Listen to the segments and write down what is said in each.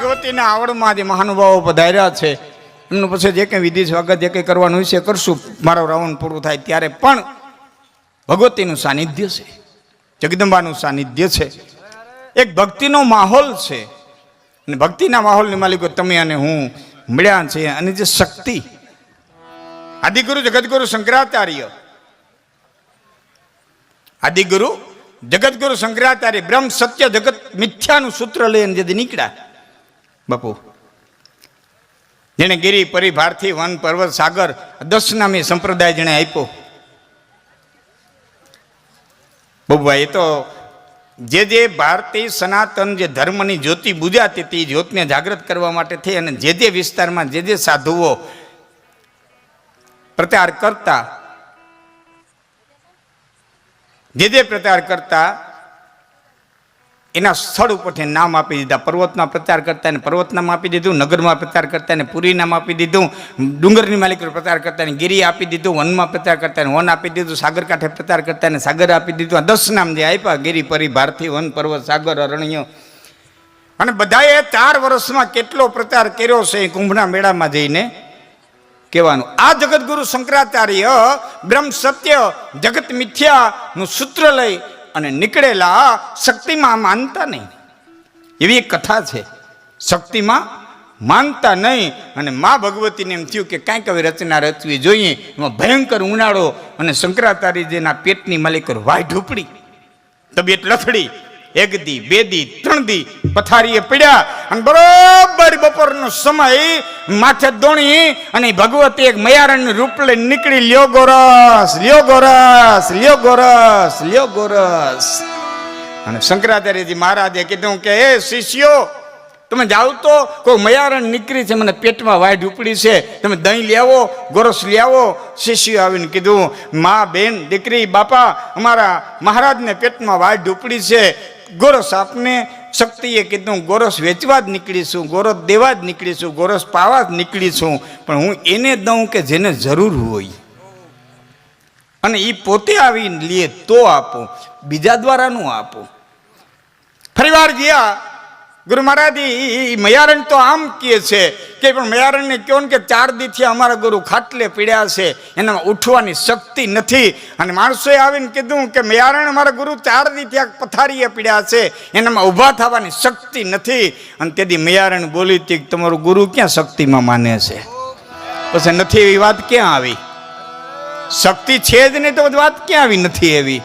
ભગવતીના આવડમાં જે મહાનુભાવો પધાર્યા છે. એમનું પછી જે કંઈ વિધિ સ્વાગત જે કંઈ કરવાનું છે કરશું. મારો રાવણ પૂરું થાય ત્યારે પણ ભગવતીનું સાનિધ્ય છે. જગદંબાનું સાનિધ્ય છે. એક ભક્તિનો માહોલ છે. અને ભક્તિના માહોલની માલિકો તમે અને હું મળ્યા છે અને જે શક્તિ, આદિગુરુ જગદગુરુ શંકરાચાર્ય, આદિગુરુ જગતગુરુ શંકરાચાર્ય બ્રહ્મ સત્ય જગત મિથ્યાનું સૂત્ર લઈને જે નીકળ્યા. બાપુ. જેણે ગિરી પરિભારથી વન પર્વત સાગર દશનામી સંપ્રદાય જેણે આપ્યો. બબુભાઈ, એ તો જે જે ભારતીય સનાતન જે ધર્મની જ્યોતિ બુજાતી હતી જ્યોતને જાગૃત કરવા માટે થઈ અને જે જે વિસ્તારમાં જે જે સાધુઓ પ્રચાર કરતા, જે જે પ્રચાર કરતા એના સ્થળ ઉપરથી નામ આપી દીધા. પર્વતમાં પ્રચાર કરતા એને પર્વત નામ આપી દીધું, નગરમાં પ્રચાર કરતા ને પુરી નામ આપી દીધું, ડુંગરની માલિક પ્રચાર કરતા ને ગિરી આપી દીધું, વનમાં પ્રચાર કરતા ને વન આપી દીધું, સાગર કાંઠે પ્રચાર કરતા ને સાગર આપી દીધું. આ દસ નામ જે આપ્યા ગીરી, પરી, ભારતી, વન, પર્વત, સાગર, અરણ્ય. અને બધાએ ચાર વર્ષમાં કેટલો પ્રચાર કર્યો છે એ કુંભના મેળામાં જઈને? કહેવાનું, આ જગતગુરુ શંકરાચાર્ય બ્રહ્મ સત્ય જગત મિથ્યાનું સૂત્ર લઈ અને નીકળેલા શક્તિમાં માનતા નહીં. એવી એક કથા છે. શક્તિમાં માનતા નહીં અને મા ભગવતીને એમ થયું કે કાંઈક હવે રચના રચવી જોઈએ. એમાં ભયંકર ઉનાળો અને શંકરાચાર્યજીના પેટની માલિક વાય ઢૂપડી તબિયત લથડી. એક દી, બે દી, ત્રણ દી પથારીએ પડ્યા અને બરોબર બપોરનો સમય, માથે દોણી અને ભગવતી એક મયારણ રૂપ લઈને નીકળી, લ્યો ગોરસ લ્યો ગોરસ લ્યો ગોરસ લ્યો ગોરસ. અને શંકરાચાર્યજી મહારાજે કીધું કે હે શિષ્યો, તમે જાઓ તો, કોઈ મયારણ નીકળી છે, મને પેટમાં વાય ઉપડી છે, તમે દહીં લેવો ગોરસ લેવો શિષ્ય આવીને કીધું, મા, બેન, દીકરી, બાપા, અમારા મહારાજને પેટમાં વાય ઉપડી છે ગોરસ, આપને શક્તિએ કીધું, ગોરસ વેચવા જ નીકળીશું ગોરસ દેવા જ નીકળીશું ગોરસ પાવા જ નીકળીશું પણ હું એને દઉં કે જેને જરૂર હોય. અને એ પોતે આવીને લે તો આપો, બીજા દ્વારાનું આપો. ફરીવાર ગયા ગુરુ મહારાજ મયારણ તો આમ કહે છે કે પણ મયારણને કહો ને કે ચાર દીથી અમારા ગુરુ ખાટલે પીડ્યા છે, એનામાં ઉઠવાની શક્તિ નથી. અને માણસોએ આવીને કીધું કે મયારણ અમારા ગુરુ ચાર દીથી આ પથારીએ પીડ્યા છે, એનામાં ઊભા થવાની શક્તિ નથી. અને તેથી મયારણ બોલી હતી તમારું ગુરુ ક્યાં શક્તિમાં માને છે? પછી નથી એવી વાત ક્યાં આવી? શક્તિ છે જ નહીં તો વાત ક્યાં આવી નથી એવી?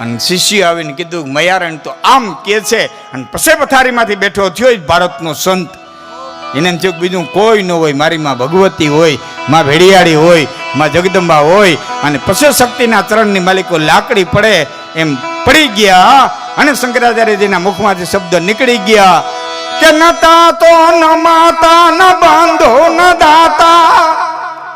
અને શિષ્ય આવીને કીધું, મયારણ, તો આમ કે છે? અને પસે પથારીમાંથી બેઠો થયો ભારતનો સંત. એને થયું બીજું કોઈ ન હોય, મારી માં ભગવતી હોય, માં ભેડિયાળી હોય, માં જગદંબા હોય, અને પસે શક્તિના ચરણની માલિકો લાકડી પડે એમ પડી ગયા અને શંકરાચાર્યજીના મુખમાંથી શબ્દ નીકળી ગયા કે ન તો ન માતા, ન બાંધો, ન દાતા,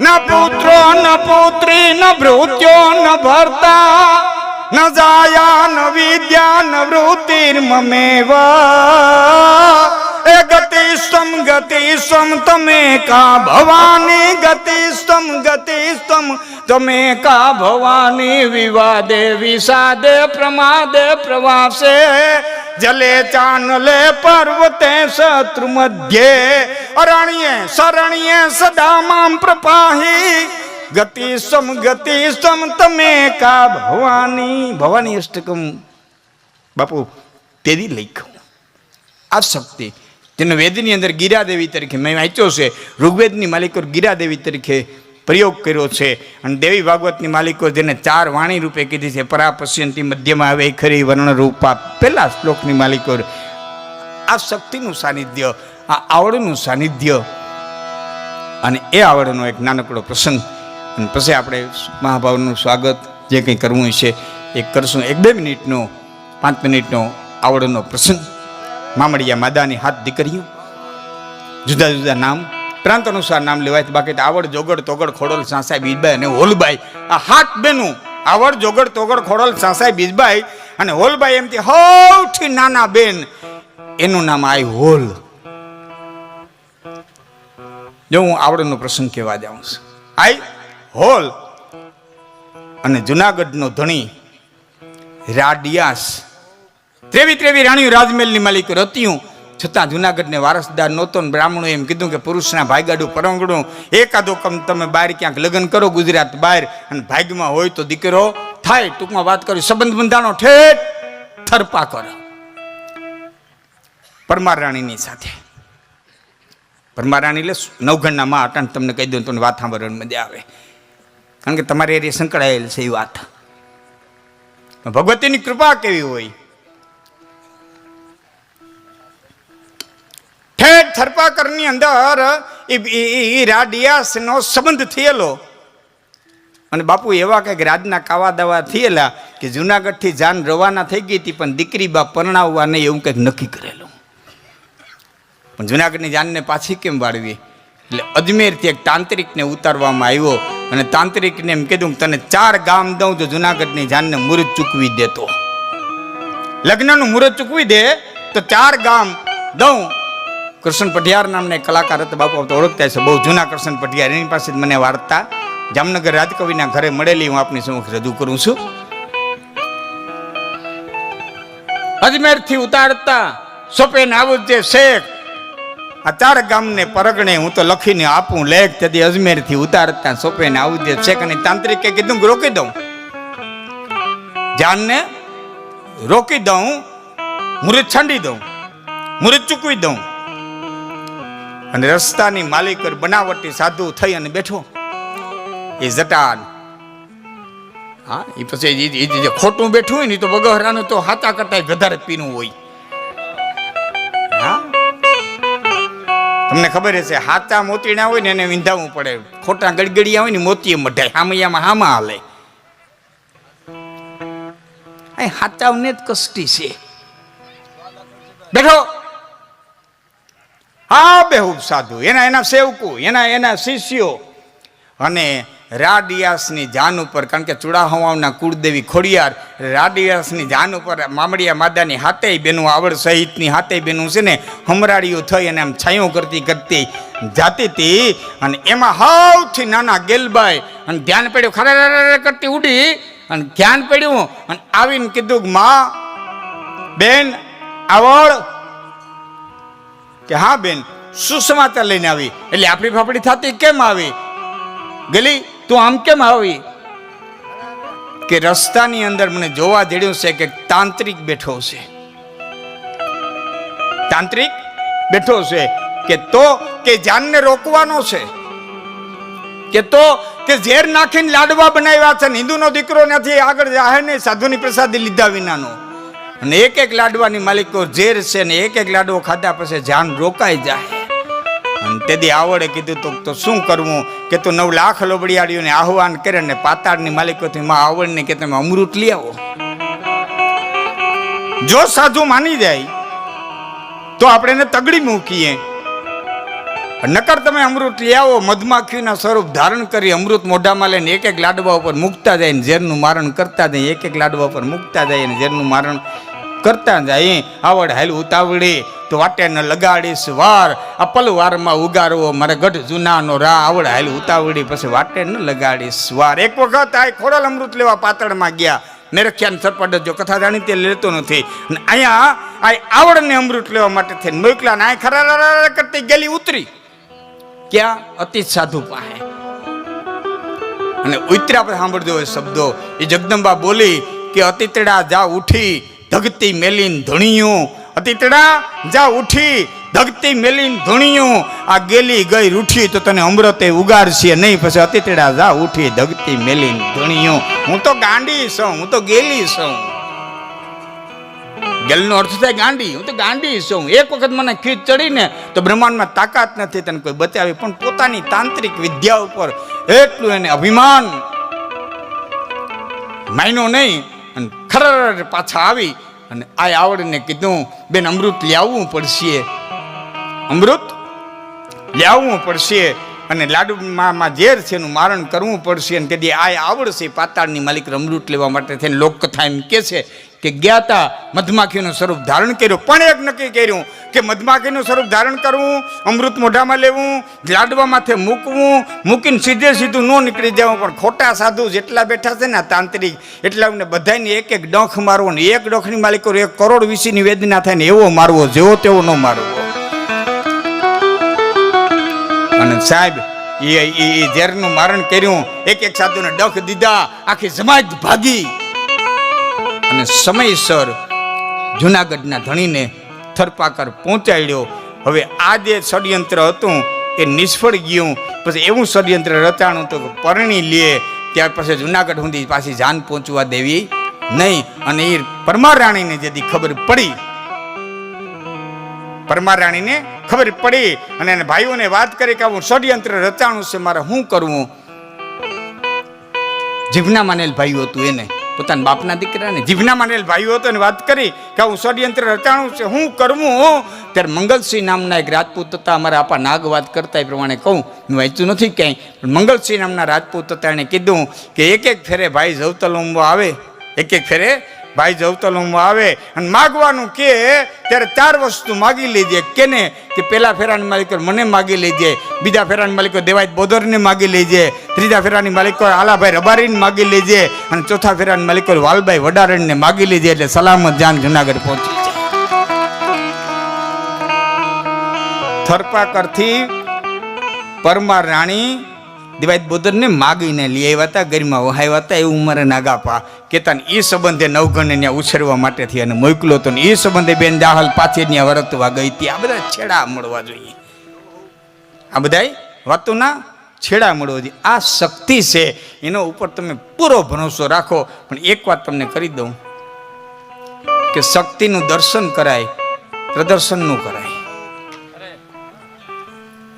ન પુત્રો, ન પુત્રી, ન ભૃત્યો, ન ભરતા ન જાયા ન વિદ્યા ન વૃત્તિર્મમેવ એ ગતિ સ્તમ ગતિ સ્તમ તમે કા ભવાની ગતિ સ્તમ ગતિ સ્તમ તમે કા ભવાની વિવાદે વિષાદે પ્રમાદે પ્રવાસે જલે ચાનલે પર્વતે શત્રુ મધ્યે અરણ્યે શરણ્યે સદા મામ પ્રપાહી ગતિ સમ ગતિ સમ તમે કા ભવાની? ભવાની અષ્ટકમ. બાપુ, તેરી લખ્યું આ શક્તિ. જેને વેદની અંદર ગીરાદેવી તરીકે મેં વાંચ્યો છે, ઋગ્વેદની માલિકો ગીરાદેવી તરીકે પ્રયોગ કર્યો છે. અને દેવી ભાગવતની માલિકો જેને ચાર વાણી રૂપે કીધી છે, પરાપશ્યંતી મધ્યમાં આવે, ખરી વર્ણ રૂપા પહેલા શ્લોકની માલિકો. આ શક્તિનું સાનિધ્ય, આ આવડનું સાનિધ્ય. અને એ આવડનો એક નાનકડો પ્રસંગ. અને પછી આપણે મહાભાવનું સ્વાગત જે કંઈ કરવું છે, એ કરશું. એક બે મિનિટનો, પાંચ મિનિટનો આવડનો પ્રસંગ. મામડિયા માદાની હાથ દીકરીઓ, જુદા જુદા નામ. પ્રાંત અનુસાર નામ લેવાય, બાકી આવડ, જોગડ, તોગડ, ખોડલ, સાસાઈ, બીજબાઈ અને હોલબાઈ. આ હાથ બેનું. આવડ, જોગડ, તોગડ, ખોડલ, સાસાઈ, બીજબાઈ અને હોલબાઈ એમથી સૌથી નાના બેન. એનું નામ આઈ હોલ. જો હું આવડનો પ્રસંગ કહેવા જાઉં છું. આઈ હોલ અને જુનાગઢનો ધણી રાડિયાસ. ત્રેવી ત્રેવી રાણીઓ રાજમહેલની માલિક રતિયું. છતાં જુનાગઢને વારસદાર નહોતો ને બ્રાહ્મણો એમ કીધું કે પુરુષના ભાઈગાડું પરંગડું. એકાદો કમ તમે બહાર ક્યાંક લગ્ન કરો ગુજરાત બહાર અને ભાગ્યમાં હોય તો દીકરો થાય. ટૂંકમાં વાત કરી, સંબંધ બંધાણો ઠેઠ થરપા કરો. પરમાર રાણીની સાથે. પરમાર રાણી એટલે નવઘણના માં અટાણ તમને કહી દઉં તમને વાત સાંભળવાની મજા આવે. કારણ કે તમારે એ સંકળાયેલ છે એ વાત. ભગવતીની કૃપા કેવી હોય? ઠેઠ થરપાકરની અંદર રાડિયાસનો સંબંધ થયેલો. અને બાપુ એવા કંઈક રાજના કાવા દાવા થયેલા કે જુનાગઢથી જાન રવાના થઈ ગઈ હતી, પણ દીકરી બા પરણાવવા નહીં એવું કંઈક નક્કી કરેલું. પણ જુનાગઢની જાનને પાછી કેમ વાળવી? એટલે અજમેરથી એક તાંત્રિકને ઉતારવામાં આવ્યો. અને તાંત્રિકને એમ કીધું તને ચાર ગામ દઉં તો જુનાગઢની જાનને મુહૂર્ત ચૂકવી દેતો. લગ્નનું મુહૂર્ત ચૂકવી દે તો ચાર ગામ દઉં. કૃષ્ણ પઢિયાર નામના કલાકાર હતા, બાપુ તો ઓળખતા છે બહુ જૂના કૃષ્ણ પઢિયાર, એની પાસે મને વાર્તા. જામનગર રાજકવિના ઘરે મળેલી હું આપની સમક્ષ રજૂ કરું છું. અજમેરથી ઉતારતા સોપેન આવું જે શેખ. આ ગામને પરગણે હું તો લખીને આપું, લેખ તેથી અજમેરથી ઉતારતા સોપેન આવું જે છે અને તાંત્રિકે કીધું રોકી દઉં. જાનને રોકી દઉં મુહૂર્ત છંડી દઉં મુહૂર્ત ચૂકવી દઉં. અને રસ્તાની માલિકર બનાવટી સાધુ થઈ અને બેઠો. એ જટાન. હા એ પછી ખોટું બેઠું હોય ને તો બગહરાનું તો હાતા કરતા વધારે પીનું હોય. તમને ખબર હશે, હાચા મોતીના હોય ને એને વિંધાવવું પડે. ખોટા ગડગડિયા હોય ને મોતીએ મઢાય. હામૈયામાં હામાં હાલે. અહીં હાચાવને જ કષ્ટી છે. બેઠો. હા, બેહુબ સાધુ. એના એના સેવકો, એના એના શિષ્યો. અને રાડિયાસની જાન ઉપર, કારણ કે ચુડાહવાના કુળદેવી ખોડિયાર રાડિયાસની જાન ઉપર મામડિયા માદાની હાથે બેનું આવડ સહિતની હાથે બેનું છે ને હમરાડીઓ થઈ અને આમ છાંયો કરતી કરતી જાતી હતી. અને એમાં સૌથી નાના ગેલબાઈ અને ધ્યાન પડ્યું ખરા કરતી ઉડી અને ધ્યાન પડ્યું અને આવીને કીધું કે, માં, બેન, આવડ. કે, હા, બેન શું લઈને આવી. એટલે આપણી ફાફડી થતી કેમ આવી? ગલી? તું આમ કેમ આવી? કે રસ્તાની અંદર મને જોવા જડ્યું છે કે તાંત્રિક બેઠો છે. તાંત્રિક બેઠો છે કે તો કે જાનને રોકવાનો છે. કે તો કે ઝેર નાખીને લાડવા બનાવ્યા છે હિન્દુનો દીકરો નથી આગળ જાહે ને સાધુની પ્રસાદી લીધા વિનાનો. અને એક એક લાડવાની માલિકો ઝેર છે ને એક એક લાડવો ખાધા પછી જાન રોકાઈ જાય. અને તેથી આવડે કીધું તો તો શું કરવું? કે તો નવ લાખ લોબડિયાળીઓને આહવાન કરે ને પાતાળની માલિકોથી માં આવડને કે તમે અમૃત લઈ આવો. જો સાધુ માની જાય, તો આપણે એને તગડી મૂકીએ. નકર તમે અમૃત લઈ આવો મધમાખીના સ્વરૂપ ધારણ કરી અમૃત મોઢામાં લઈને એક એક લાડવા ઉપર મૂકતા જાય ને ઝેરનું મારણ કરતા જાય, એક એક લાડવા ઉપર મૂકતા જાય ઝેરનું મારણ કરતા જાય. આવડ હાલ ઉતાવળી. તો વાટેને લગાડીશ વાર. અપલ વારમાં ઉગારવો મારે ગઢ જૂનાનો રા આવડ હાલ ઉતાવળી પછી વાટેને લગાડીશ વાર. એક વખત આ ખોડલ અમૃત લેવા પાતળમાં ગયા. નિરખ્યાન સરપડ જો કથા જાણી તે લેતો નથી. અને અહીંયા આ આવડને અમૃત લેવા માટે થઈને મોકલા ને આ ખરા કરતી ગેલી ઉતરી. ક્યાં? અતિ સાધુ પાસે. અને ઉતર્યા પછી સાંભળજો એ શબ્દો. એ જગદંબા બોલી કે અતિતડા જા ઉઠી. ધગતી મેલીન ધણીયું. અતિતડા, જા ઉઠી, ધગતી મેલીન ધૂણિયું, આ ગેલી ગઈ રૂઠી તો તને અમૃતે ઉગાડશે નહીં. પછી અતિતડા, જા ઉઠી, ધગતી મેલીન ધૂણિયું. હું તો ગાંડી છું, હું તો ગેલી છું. ગેલનો અર્થ થાય ગાંડી. હું તો ગાંડી છું. એક વખત મને ખીચ ચડીને તો બ્રહ્માંડમાં તાકાત નથી તને કોઈ બતાવી. પણ પોતાની તાંત્રિક વિદ્યા ઉપર એટલું એને અભિમાન માયનો નહીં. અને ખરર પાછા આવી અને આ આવડને કીધું બેન અમૃત લાવવું પડશે. અમૃત લાવવું પડશે. અને લાડુમાં ઝેર છે એનું મારણ કરવું પડશે અને તેથી આ આવડશે પાતાળની માલિક અમૃત લેવા માટે થઈને લોકકથા એમ કે છે કે ગયા તા મધમાખીનું સ્વરૂપ ધારણ કર્યું. પણ એક નક્કી કર્યું કે મધમાખીનું સ્વરૂપ ધારણ કરવું, અમૃત મોઢામાં લેવું, લાડવા માથે મૂકવું, મૂકીને સીધે સીધું ન નીકળી જવું પણ ખોટા સાધુ જેટલા બેઠા છે ને તાંત્રિક, એટલા બધાને એક એક ડંખ મારવો ને એક ડંખની માલિકો એક કરોડ વીસીની વેદના થાય ને એવો મારવો, જેવો તેવો ન મારવો. સાહેબ એ એ ઝેરનું મારણ કર્યું. એક એક સાધુને ડખ દીધા, આખી સમાજ ભાગી. અને સમયસર જુનાગઢના ધણીને થરપાકર પહોંચાડ્યો. હવે આ જે ષડયંત્ર હતું, એ નિષ્ફળ ગયું. પછી એવું ષડયંત્ર રચાણું તો પરણી લે, ત્યાર પછી જુનાગઢ સુધી પાછી જાન પહોંચવા દેવી નહીં. અને એ પરમાર રાણીને જેથી ખબર પડી પરમાર રાણીને ખબર પડી અને એને ભાઈઓને વાત કરી કે હું ષડયંત્ર રચાણું છે, મારે શું કરવું? જીભના માનેલ ભાઈઓ હતું એને. પોતાના બાપના દીકરાને જીભના માનેલ ભાઈઓ હતો એને વાત કરી કે હું ષડયંત્ર રચાણું છે શું કરવું? ત્યારે મંગલસિંહ નામના એક રાજપૂત હતા, અમારા આપા નાગ વાત કરતા એ પ્રમાણે કહું. હું વાંચ્યું નથી ક્યાંય, પણ મંગલસિંહ નામના રાજપૂત હતા, એણે કીધું કે એક એક ફેરે ભાઈ જવતલ ઉમવા આવે, એક એક ફેરે ભાઈ જવતલ આવે અને માગવાનું કે ત્યારે ચાર વસ્તુ માગી લેજે. કેને? કે પેલા ફેરાની માલિકો મને માગી લેજે, બીજા ફેરાની માલિકો દેવાય બોદરને માગી લેજે, ત્રીજા ફેરાની માલિકો આલાભાઈ રબારીને માગી લેજે, અને ચોથા ફેરાની માલિકો વાલભાઈ વડારણને માગી લેજે એટલે સલામત જાન જુનાગઢ પહોંચી જાય. થરપાકરથી પરમાર રાણી દિવાયત બોદરને માગીને લઈ આવ્યા હતા, ગરીમાં વહાવ્યા હતા એવું મારે નાગાપા કેતા એ સંબંધે નવગણને ત્યાં ઉછેરવા માટેથી અને મોકલો હતો ને એ સંબંધે બેન દાહલ પાછી ત્યાં વરતવા ગઈ હતી. આ બધા છેડા મળવા જોઈએ. આ બધાય વાતોના છેડા મળવા જોઈએ. આ શક્તિ છે, એનો ઉપર તમે પૂરો ભરોસો રાખો. પણ એક વાત તમને કરી દઉં કે શક્તિનું દર્શન કરાય પ્રદર્શનનું કરાય.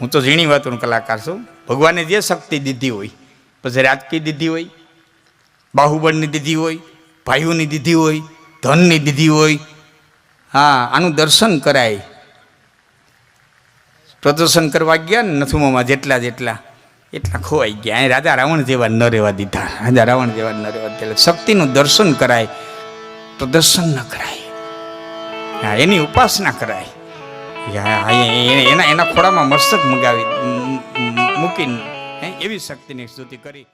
હું તો ઝીણી વાતોનો કલાકાર છું. ભગવાને જે શક્તિ દીધી હોય, પછી રાજકીય દીધી હોય, બાહુબળની દીધી હોય, ભાઈઓની દીધી હોય, ધનની દીધી હોય, હા, આનું દર્શન કરાય. પ્રદર્શન કરવા ગયા ને નથુમામાં જેટલા જેટલા, એટલા ખોવાઈ ગયા. અહીં રાજા રાવણ જેવા ન રહેવા દીધા. રાજા રાવણ જેવા ન રહેવા દીધા. શક્તિનું દર્શન કરાય, પ્રદર્શન ન કરાય. હા, એની ઉપાસના કરાય. એના એના ખોળામાં મસ્તક મગાવી મૂકીને એવી શક્તિની સ્તુતિ કરી.